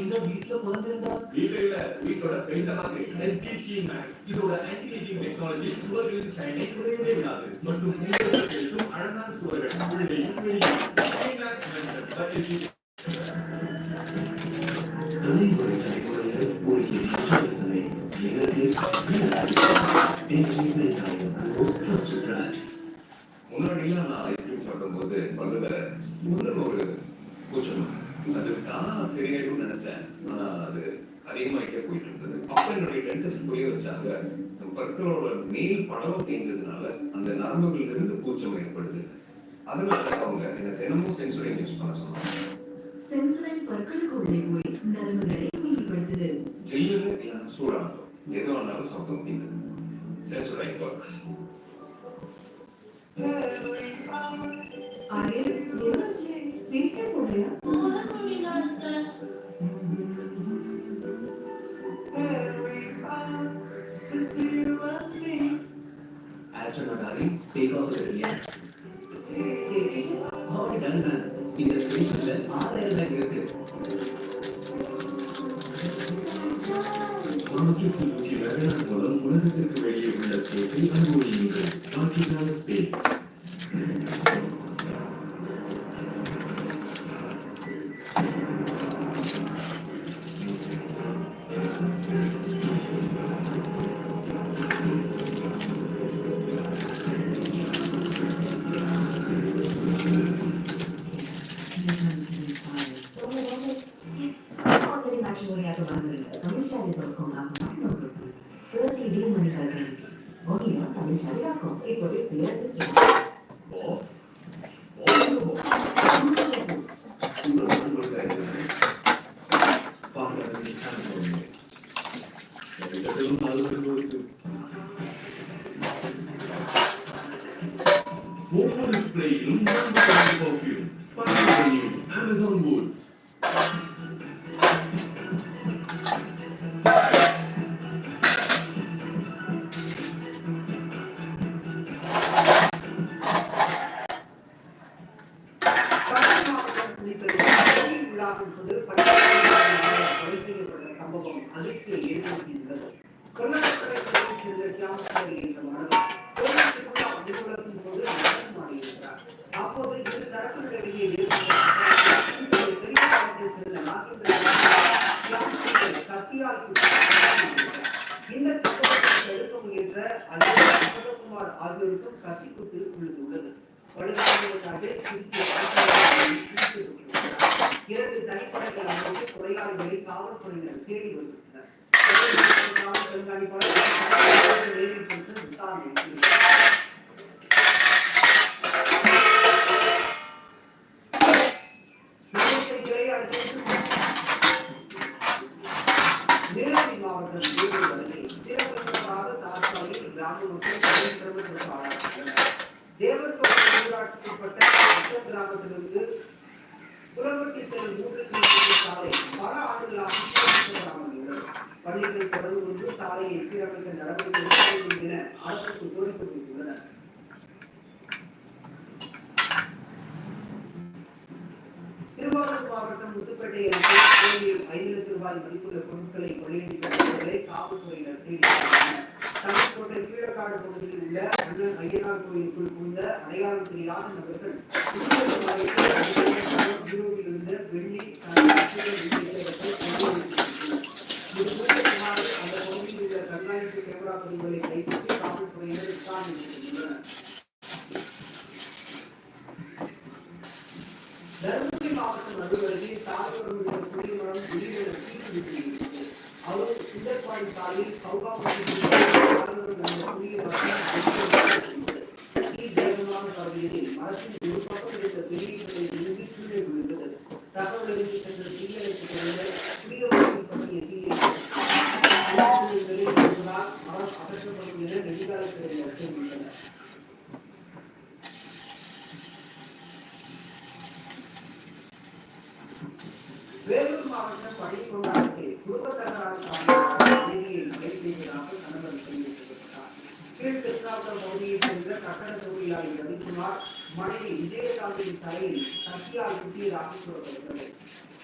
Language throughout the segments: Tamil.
இந்த வீட்டுல பிறந்திருந்தா வீட்டில வீட்டோட பெயிண்டமாக எஸ்டிசி இதோட ஆன்டிஏஜிங் டெக்னாலஜி சுவர்களின் ஷைனை குறையவே விடாது மற்றும் அழகான சுவர்கள் உள்ளேயும் வெளியும் ஒரு யோசனை நான் ஐஸ்கிரீம் சாப்பிடும்போது பல்லுல ஒரு அது தானா சரியாயிடும்னு நினைச்சேன். ஆனா அது அதிகமாயிட்டே போயிட்டு இருந்தது அப்ப என்னுடைய டென்டிஸ்ட் புரிய வச்சாங்க பற்களோட மேல் படலம் தேஞ்சதுனால அந்த நரம்புகளில் இருந்து கூச்சம் ஏற்படுது. அதனால அவங்க என்ன தினமும் சென்சுரிங் யூஸ் பண்ண சொன்னாங்க. சென்சுரன் பற்களுக்கு உள்ளே போய் நரம்புகளை அமைதிப்படுத்துது ஜில்லுன்னு இல்லைன்னா சூடானதோ எது வேணாலும் சாப்பிட முடியுது. சென்சுரைன் ஒர்க்ஸ் அரே என்னாச்சு ஸ்பேஸ் கேப் போடுறியா ஆஸ்ட்ரோனாட் ஆகி டேக் ஆஃப் எடுக்கிறீங்க சேஃப்டி ஆல்ரெடி டன் மேன் இந்த ஸ்டேஷன்ல ஆறு ஏர்லைன் இருக்கு. மாருதி சுசுகி வேகன் மூலம் உலகத்திற்கு வெளியே உள்ள ஸ்பேஸை o Display, Lumbar Mobile Woods. மாணவர் கோயிலுக்குள்ள அலுவலகத்தின் போது நடனம் ஆடியிருக்கிறார் அப்போது இரு தரப்பினரிடையே கத்தியால் இந்த சம்பவத்தை தடுக்க முயன்ற அதிபர் ஆகியோருக்கும் கத்தி குத்து விழுந்துள்ளது படுகாயங்களுக்காக சிகிச்சை சிகிச்சைப்பட்டிருக்கிறார். இரண்டு தனிப்படைகள் அமைத்து கொலையாளிகளை காவல்துறையினர் தேடி வருகின்றனர் கண்காணிப்பாளர் விசாரணை மாவட்டம் ஊராட்சிக்குட்பட்ட கிராமத்திலிருந்து மூன்று சாலை பல ஆண்டுகளாக சீரமைக்கப்படாமல் உள்ளது. கொண்டு சாலையை சீரமைக்க நடவடிக்கை என அரசுக்கு கோரிக்கை விடுத்துள்ளனர் திருவாரூர் மாவட்டம் முத்துப்பேட்டை கோயிலில் ஐந்து லட்சம் ரூபாய் மதிப்புள்ள பொருட்களை கொள்ளையடிப்பவர்களை காவல்துறையினர் தேடி தங்கக்கோட்டை கீழக்காடு பகுதியில் உள்ள அண்ணன் ஐயனார் கோயிலுக்குள் புகுந்த அடையாளம் தெரியாத நபர்கள் இருந்த வெள்ளி தீ வேகமாக பரவியதில் மரத்தின் ஒரு பக்கம் இருந்த பெரிய கதை கீழே விழுந்தது. தகவல் சென்ற தீயணைப்பு துறையினர் கணவர் தெரிவிக்கப்பட்டார் தொழிலாளி ரவிக்குமார் மனைவி விஜயசாமியின் தலையில் கத்தியால் குத்தியதாக கூறப்படுகிறது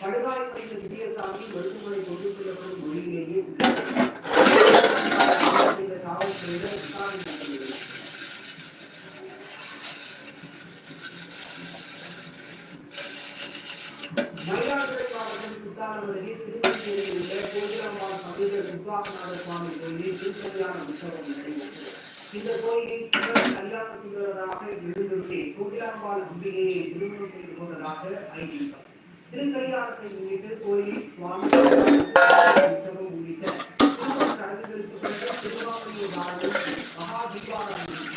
படுகாயமடைந்த விஜயசாமி மருத்துவமனை கொண்டு செல்லப்படும் மொழியிலேயே உள்ளார். இந்த காவல்துறையினர் விசாரணை நடத்தியுள்ளனர் மயிலாடுதுறை மாவட்டம் குத்தாலம் அருகே திருநெல்வேலியில் உள்ள கோகிலாம்பாள் சமீப துர்காநாத சுவாமி கோயிலில் திருக்கல்யாண உற்சவம் நடைபெற்றது இந்த கோயிலில் சிவன் கல்யாண எழுந்துள்ளே கோகிலாம்பாள் அம்பிகையை திருமணம் செய்து கொண்டதாக அறிவித்தார். திருக்கல்யாணத்தை முன்னிட்டு கோயிலில் சுவாமி உற்சவம் உள்ளிட்ட திருமண சடங்குகளுக்கு பிறகு திருவாரூர் மகா Deepavali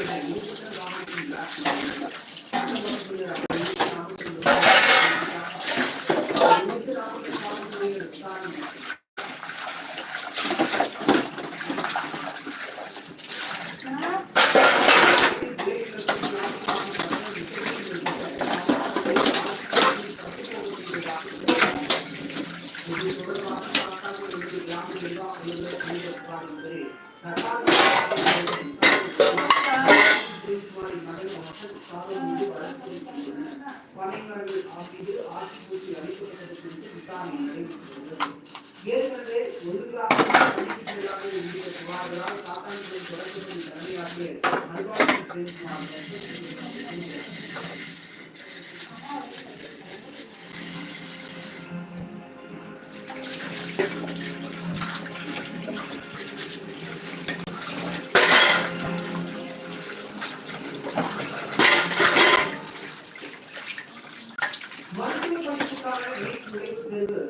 again, you'll put that on and do that. பனைமரங்கள் ஆகியது ஆட்சி பூச்சி அளிக்கப்பட்டது குறித்து விசாரணை நடைபெற்று ஏற்கனவே ஒழுங்காக அறிவிக்கப்படாத உள்ளிட்ட புகார்களால் காத்தான்குடி தொடர்புகளின் தலைமையாகிய அல்வாசி பிரேம்குமார் மருத்துவ little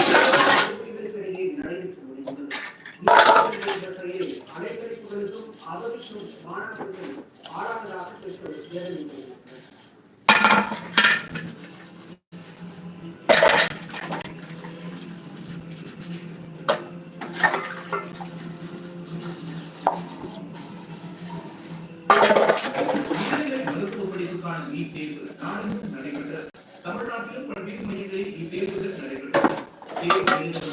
Thank you.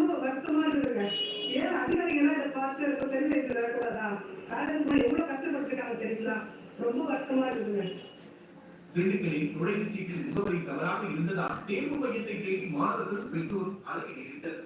ரொம்ப வருத்தமா இருக்குதுங்க ஏன் அதிகாரிகள்லாம் இதை பார்த்து இருக்க சரி செய்து வரக்கூடாதா? பேரண்ட்ஸ் எவ்வளவு கஷ்டப்பட்டிருக்காங்க தெரியுங்களா? ரொம்ப வருத்தமா இருக்குதுங்க திண்டுக்கல்லில் நுழைவுச் சீட்டில் முகவரி தவறாக இருந்ததால் தேர்வு மையத்தை தேடி மாணவர்கள் பெற்றோர் அலைய இருந்தது